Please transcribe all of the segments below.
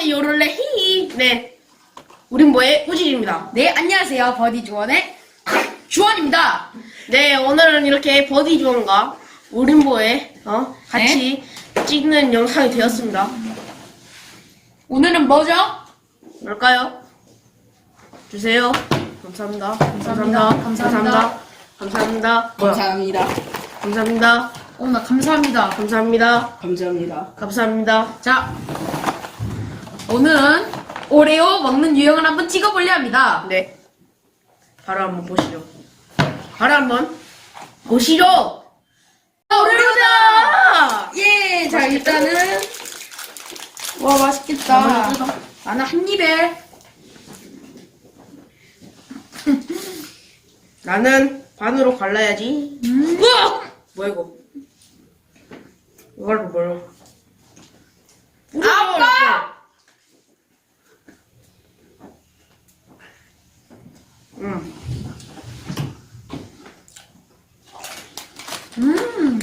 안녕하세요 요를레 히히 네 우린 뭐의 호진입니다 네, 안녕하세요. 버디 조원의 주원입니다. 네 오늘은 이렇게 버디 조원과 우린보의 어 같이 네. 찍는 영상이 되었습니다 오늘은 뭐죠? 뭘까요? 주세요 감사합니다 감사합니다 감사합니다. 감사합니다 뭐야? 감사합니다. 감사합니다 어, 나 감사합니다. 감사합니다 감사합니다. 감사합니다 자, 오늘은 오레오 먹는 유형을 한번 찍어보려 합니다. 네 바로 한번 보시죠 바로 한번 보시죠 오래오다 예, 자, 일단은. 와, 맛있겠다. 나는 한 입에. 나는 반으로 갈라야지. 우와! 뭐야 이거? 이걸로 뭐야? 아빠! 응. 음.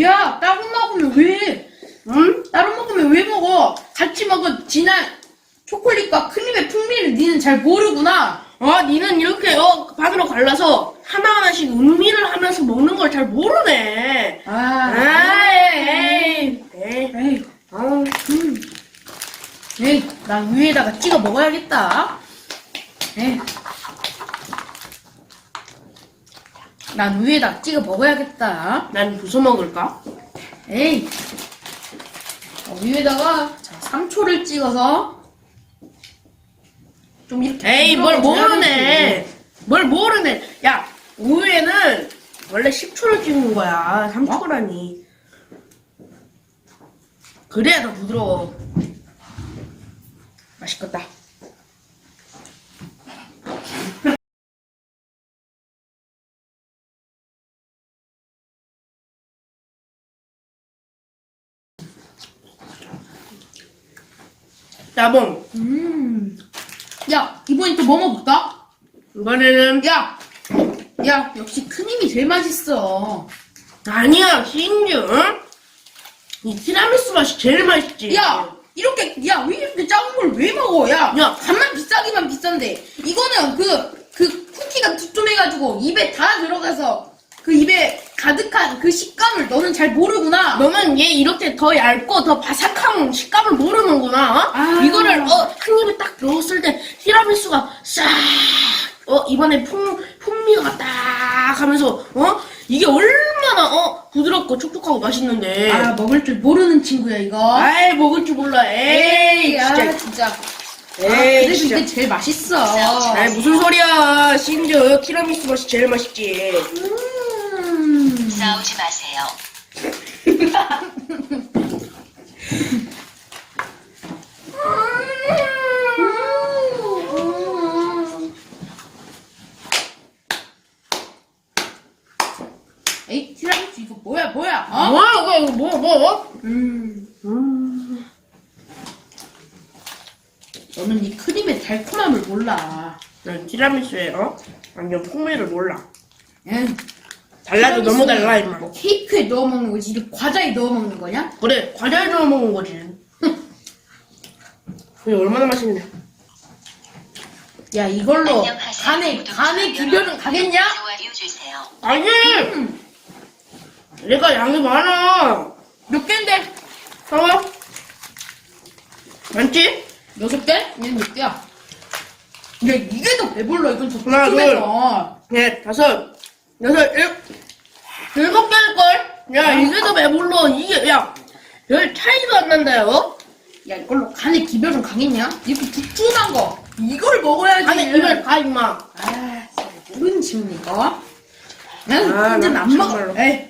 야, 따로 먹으면 왜? 응? 따로 먹으면 왜 먹어? 같이 먹은 진한 초콜릿과 크림의 풍미를 니는 잘 모르구나. 어, 니는 이렇게 어 반으로 갈라서 하나 하나씩 음미를 하면서 먹는 걸 잘 모르네. 아, 아, 에이, 에이, 에이, 아, 음. 에이, 난 위에다가 찍어 먹어야겠다. 에이. 난 위에다가 찍어 먹어야겠다. 난 부숴 먹을까? 에이. 어, 위에다가 자, 3초를 찍어서 좀 이렇게 에이, 뭘 부드러워져야 모르네. 뭘 모르네. 야, 우유에는 원래 10초를 찍는 거야. 3초라니. 그래야 더 부드러워. 맛있겠다. 나봉, 음. 야, 이번엔 또 뭐 먹을까? 이번에는 야! 야, 역시 큰 힘이 제일 맛있어. 아니야, 신규. 응? 이 티라미수 맛이 제일 맛있지. 야! 이렇게, 야, 왜 이렇게 작은 걸 왜 먹어? 야! 야. 간만 비싸기만 비싼데. 이거는 그, 그 쿠키가 두툼해가지고 입에 다 들어가서 그 입에 가득한 그 식감을 너는 잘 모르구나. 너는 얘 이렇게 더 얇고 더 바삭한 식감을 모르는구나. 어? 아. 이거를 어, 한 입에 딱 넣었을 때 티라미수가 싹, 어, 이번에 풍, 풍미가 딱 하면서, 어? 이게 얼마나, 어, 부드럽고 촉촉하고 맛있는데. 아, 먹을 줄 모르는 친구야, 이거. 아이, 먹을 줄 몰라. 에이, 아, 진짜. 진짜. 아, 에이, 그래도 진짜. 이게 제일 맛있어. 아이, 무슨 소리야. 신주, 티라미수 맛이 제일 맛있지. 음. 싸우지 마세요. 에이, 티라미수 이거 뭐야, 뭐야? 어? 뭐야, 이거, 이거 뭐, 뭐? 음. 음. 너는 이 크림의 달콤함을 몰라. 난 티라미수에, 어? 완전 풍미를 몰라. 응. 달라도 너무 달라, 임마. 뭐 케이크에 넣어 먹는 거지, 이게 과자에 넣어 먹는 거냐? 그래, 과자에 넣어 먹은 거지. 그게 얼마나 맛있는데. 야, 이걸로 안녕하세요. 간의 여러분. 기별은 가겠냐? 좋아요 주세요. 아니! 음. 얘가 양이 많아. 몇 개인데? 봐봐. 많지? 여섯 개? 얘는 몇 개야? 야, 이게 더 배불러. 이건 더 하나, 두툼해서. 네, 다섯, 여섯, 일, 일곱 개일걸? 야, 이게 더 배불러. 이게, 야, 별 차이도 안 난다요? 야, 이걸로 간의 기별은 가겠냐? 이렇게 두툼한 거. 이걸 먹어야지. 아니, 이걸 가, 임마. 아, 모르는 이거. 난 아, 완전 나안 먹어. 에이,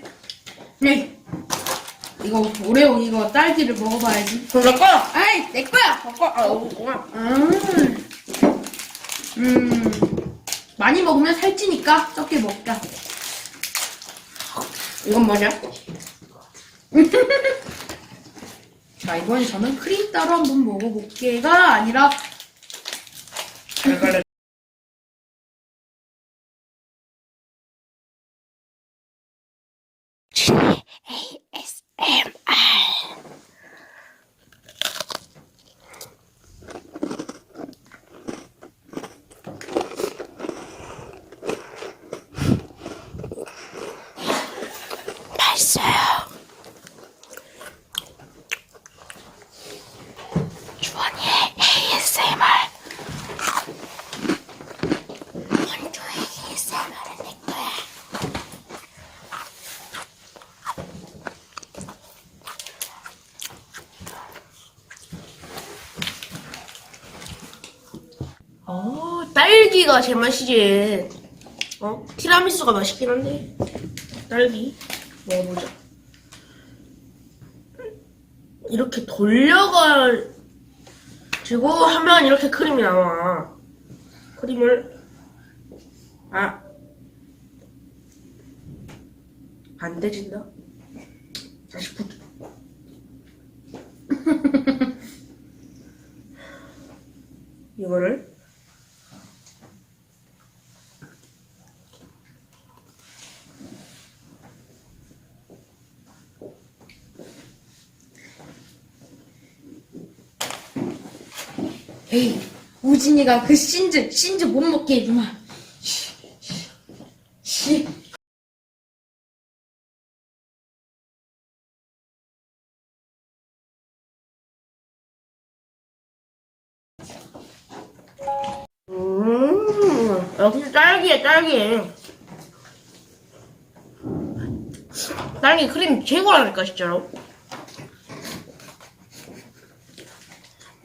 에이. 이거 오레오 이거 딸기를 먹어봐야지. 그럼 내 거야. 아이, 내 거야. 내 거야. 아, 고마워. 음, 음, 많이 먹으면 살찌니까 적게 먹자. 이건 뭐냐? 자, 이번에 저는 크림 따로 한번 먹어볼게가 아니라 맛있어요. 주원이의 ASMR. 원조 ASMR은 내 거야. 어, 딸기가 제맛이지. 어, 티라미수가 맛있긴 한데. 딸기. 먹어보자. 이렇게 돌려가지고 하면 이렇게 크림이 나와. 크림을, 아. 안 되진다. 다시 붙. 이거를 에이, 우진이가 그 신즈, 신즈 못 먹게 해주마. 씨. 음, 역시 딸기에 딸기. 딸기 크림 최고라니까 진짜로.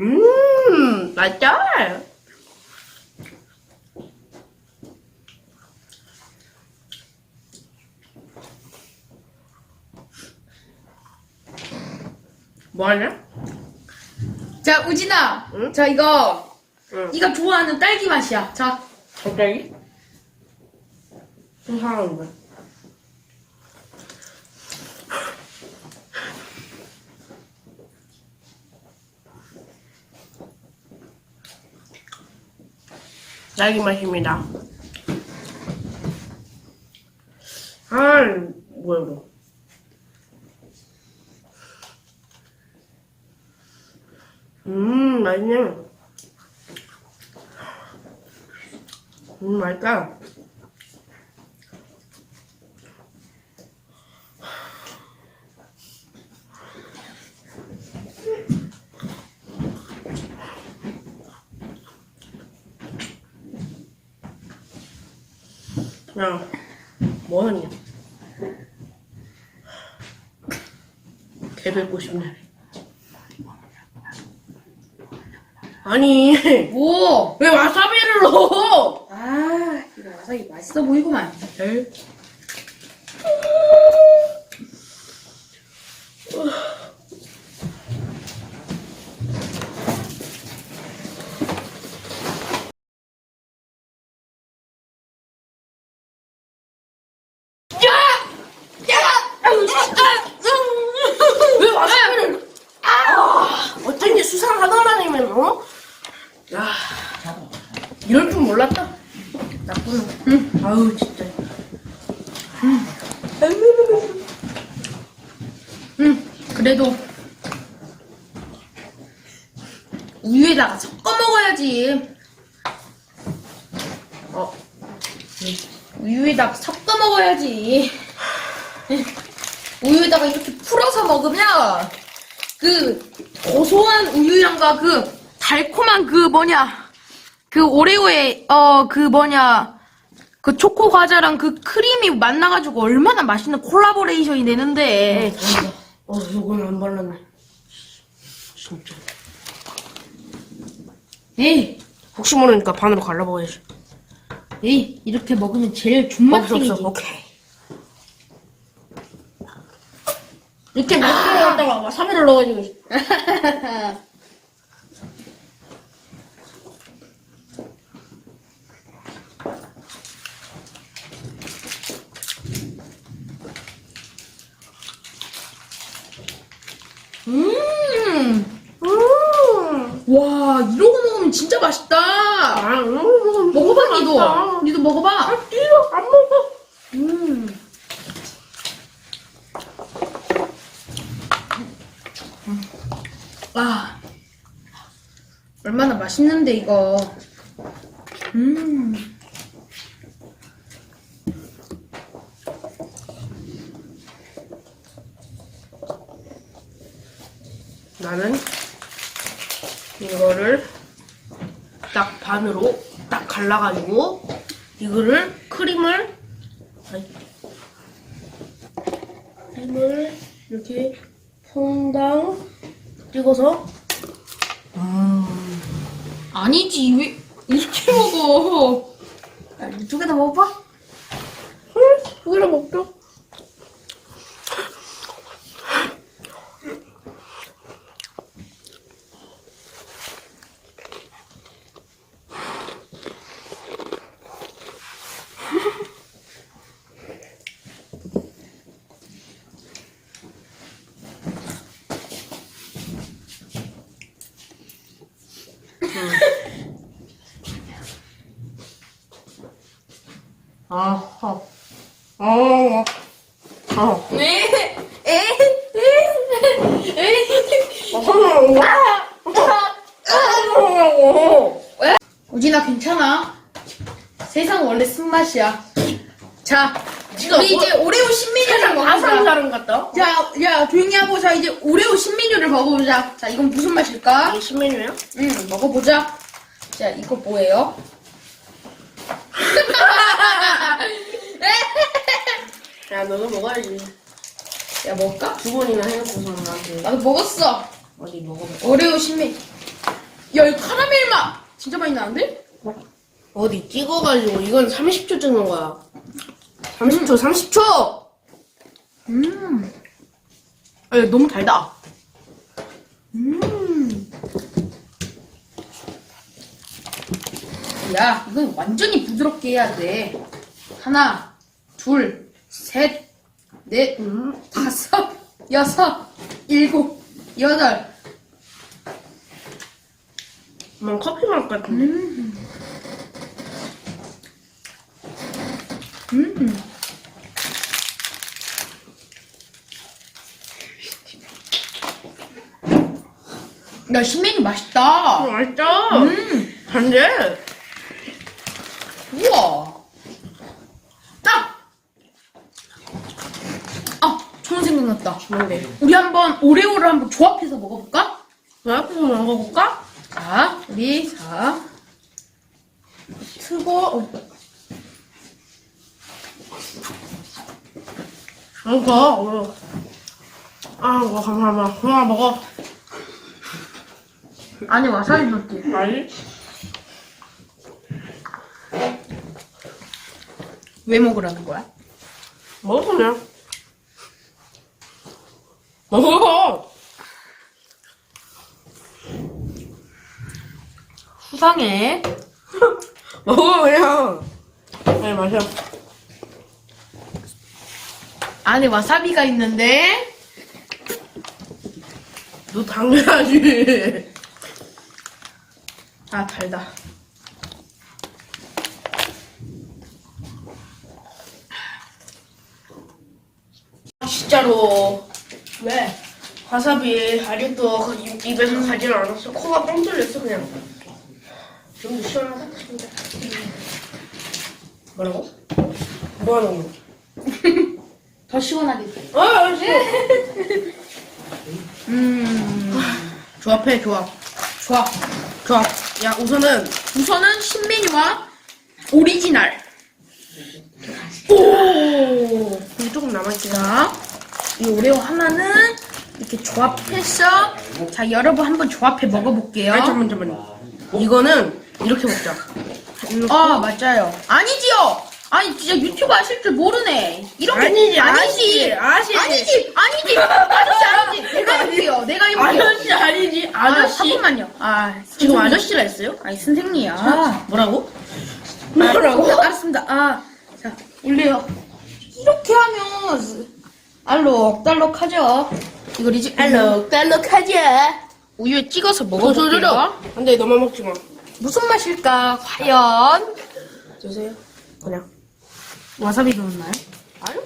음, 맛있다. 뭐하냐? 자, 우진아. 응? 자, 이거. 응. 네가 좋아하는 딸기 맛이야. 자, 갑자기? 좀 상하는 딸기 맛입니다. 아, 뭐야, 이거. 음, 맛있네. 음, 맛있다. 야, 뭐 하냐? 개 뵙고 싶네. 아니, 뭐? 왜 와사비를 넣어? 아, 이거 와사비 맛있어 보이구만. 에이. 왜 와사비를? 아, 어쩐지 수상 하더라니면 어? 야, 이럴 줄 몰랐다. 나쁘네. 응. 아유 진짜. 응, 그래도. 우유에다가 섞어 먹어야지. 어, 우유에다가 섞어 먹어야지. 우유에다가 이렇게 풀어서 먹으면 그 고소한 우유향과 그 달콤한 그 뭐냐 그 오레오의 어 그 뭐냐 그 초코 과자랑 그 크림이 만나가지고 얼마나 맛있는 콜라보레이션이 되는데 어, 이건 안 발랐네. 진짜. 에이 혹시 모르니까 반으로 갈라먹어야지. 에이 이렇게 먹으면 제일 없어 존맛탱이지 없어. 오케이. 이렇게 몇 개를 갖다가 와사비를 넣어가지고. 음. 음. 와 이러고 먹으면 진짜 맛있다 아, 음. 먹어봐 니도. 니도 먹어봐 이거 안 먹어. 음. 와 얼마나 맛있는데 이거. 음. 나는 이거를 딱 반으로 딱 갈라가지고 이거를 크림을 아이, 크림을 이렇게 퐁당 찍어서 아니지 왜 이렇게 먹어. 야, 이두 개 다 먹어봐. 두 개나 먹자. 아, 아, 아, 아. 네. 에, 에, 에. 우진아 괜찮아. 원래 쓴맛이야. 자, 진짜 우리 뭐- 이제 오레오 신메뉴를 세상 아사한 먹어보자. 사람 같다. 자, 야 조용히 하고 자 이제 오레오 신메뉴를 먹어보자. 자, 이건 무슨 맛일까? 이게 신메뉴야? 응, 먹어보자. 자, 이거 뭐예요? 야, 너도 먹어야지. 야, 먹을까? 두 번이나 해놓고서 나한테. 나도 먹었어. 어디 먹어봐. 오레오 신메뉴. 야, 이 카라멜 맛 진짜 많이 나는데? 어디 찍어가지고, 이건 30초 찍는 거야. 30초, 30초! 음. 아, 야, 너무 달다. 음. 야, 이건 완전히 부드럽게 해야 돼. 하나, 둘, 셋, 넷, 음. 다섯, 여섯, 일곱, 여덟. 난 커피 맛 같은데. 음. 음. 야, 신메뉴 맛있다. 어, 맛있다. 음. 단데? 우와. 딱! 아, 좋은 생각났다. 뭔데? 우리 한번 오레오를 한번 조합해서 먹어볼까? 왜 앞에서 먹어볼까? 자, 우리, 자. 트고, 어, 이거, 어. 아, 이거 감사합니다. 그만 먹어. 안에 와사비 넣을게. 아니? 왜 먹으라는 거야? 먹어, 그냥. 먹어! 수상해. 먹어, 그냥. 네, 마셔. 안에 와사비가 있는데, 너 당겨야지. 아, 달다. 진짜로. 왜? 와사비 아직도 그 입- 입에서 가지를 않았어. 코가 뻥 뚫렸어, 그냥. 좀 시원하다, 진짜. 뭐라고? 뭐 하는 거? 더 시원하게 돼. 아, 알았어. 음. 조합해, 조합. 조합. 조합. 야, 우선은, 우선은 신메뉴와 오리지널. 오! 여기 조금 자, 이 오레오 하나는 이렇게 조합해서, 자, 여러분 한번 조합해 먹어볼게요. 아니, 잠깐만, 잠깐만. 이거는 이렇게 먹자. 아, 맞아요. 아니지요! 아니, 진짜 유튜브 하실 줄 모르네. 이렇게. 아니지, 아니지. 아니지, 아니지. 아니지, 아니지. 아저씨, 아니지. 내가 해볼게요. 내가 해볼게요. 아저씨 아니지, 아, 아저씨. 잠깐만요. 아, 지금. 아저씨라 했어요? 아니, 선생님이야. 아, 뭐라고? 뭐라고? 알았습니다. 아, 자, 올려요. 이렇게 하면 알록달록 하죠. 이거 리지 알록달록 하자. 우유에 찍어서 어, 먹어볼게요. 저저저. 안 돼, 너만 먹지 마. 무슨 맛일까? 과연? 주세요. 그냥. 와사비 넣었나요? 아유?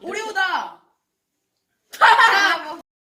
오레오다. 자, 뭐,